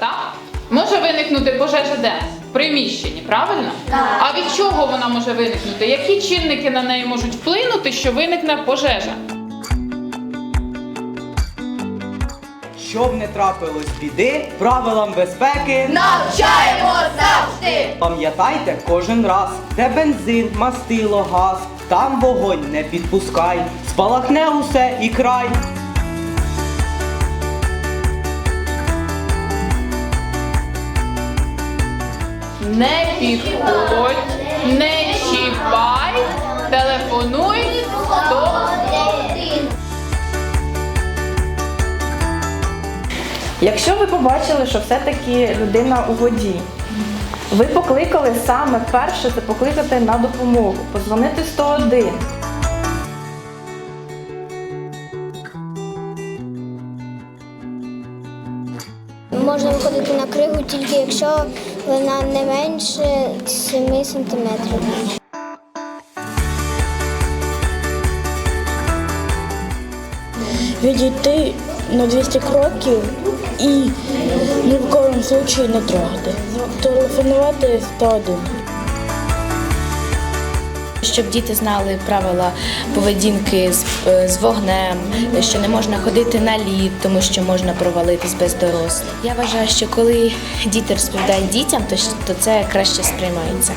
так? Може виникнути пожежа де? В приміщенні, правильно? Так. А від чого вона може виникнути? Які чинники на неї можуть вплинути, що виникне пожежа? Щоб не трапилось біди, правилам безпеки Навчаємо завжди! пам'ятайте кожен раз, де бензин, мастило, газ, там вогонь не підпускай, спалахне усе і край. Не підходь, не чіпай, телефонуй 101. Якщо ви побачили, що все-таки людина у воді, ви покликали саме перше це покликати на допомогу, позвонити 101. Можна виходити на кригу тільки якщо вона не менше 7 сантиметрів. відійти на 200 кроків і ні в коєму випадку не трогати. Телефонувати 101. Щоб діти знали правила поведінки з, е, з вогнем, що не можна ходити на лід, тому що можна провалитись без дорослих. Я вважаю, що коли діти розповідають дітям, то це краще сприймається.